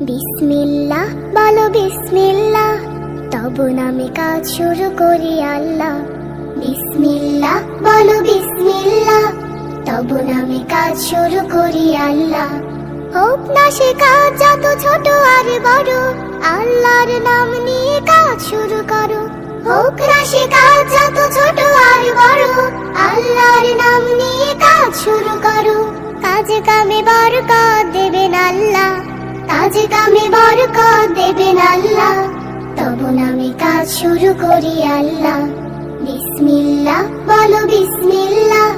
বিসমিল্লাহ, বলো বিসমিল্লাহ। তব নামে কাজ শুরু করি আল্লাহ। বিসমিল্লাহ, বলো বিসমিল্লাহ। তব নামে কাজ শুরু করি আল্লাহ। হোক না সে কাজ, যত ছোট আর বড়, আল্লাহর নাম নিয়ে কাজ শুরু করো। হোক না সে কাজ, যত ছোট আর বড়, আল্লাহর নাম নিয়ে কাজ শুরু করো। কাজে কামে বরকত দেবেন আল্লাহ। কাজে কামে বরকত দেবেন আল্লাহ। তবু নামে কাজ শুরু করি আল্লাহ। বিসমিল্লাহ, বলো বিসমিল্লাহ।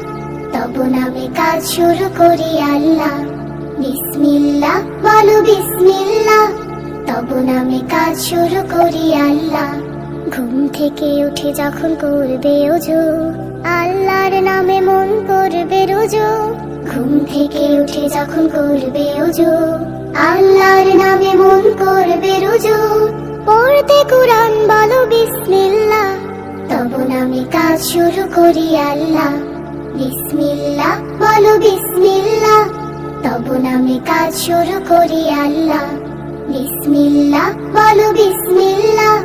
তবু নামে কাজ শুরু করি আল্লাহ। বিসমিল্লাহ, বলো বিসমিল্লাহ। তবু নামে কাজ শুরু করি আল্লাহ। ঘুম থেকে উঠে যখন করবে ওজো করবে রোজো। ঘুম থেকে উঠে যখন করবে ওজো, আল্লাহর নামে মন করবে রোজো। পড়তে কোরআন বলো, বিসমিল্লাহ। তবু নামে কাজ শুরু করি আল্লাহ। বিসমিল্লাহ বলো, বিসমিল্লাহ। তবু নামে কাজ শুরু করি আল্লাহ। বিসমিল্লাহ বলো, বিসমিল্লাহ।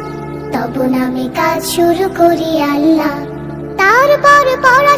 তবু নামে কাজ শুরু করি আল্লাহ। তারপর পড়া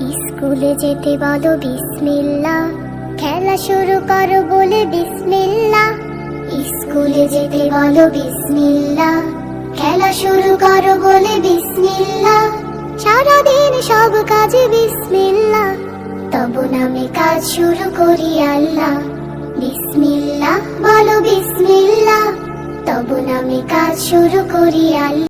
স্কুলে যেতে বলো বিসমিল্লাহ খেলা শুরু করো বলে বিসমিল্লাহ স্কুলে যেতে বলো বিসমিল্লাহ খেলা শুরু করো বলে বিসমিল্লাহ সারাদিন সব কাজে বিসমিল্লাহ তবু নামে কাজ শুরু করি আল্লাহ। বিসমিল্লাহ বলো বিসমিল্লাহ তবু নামে কাজ শুরু করি আল্লাহ।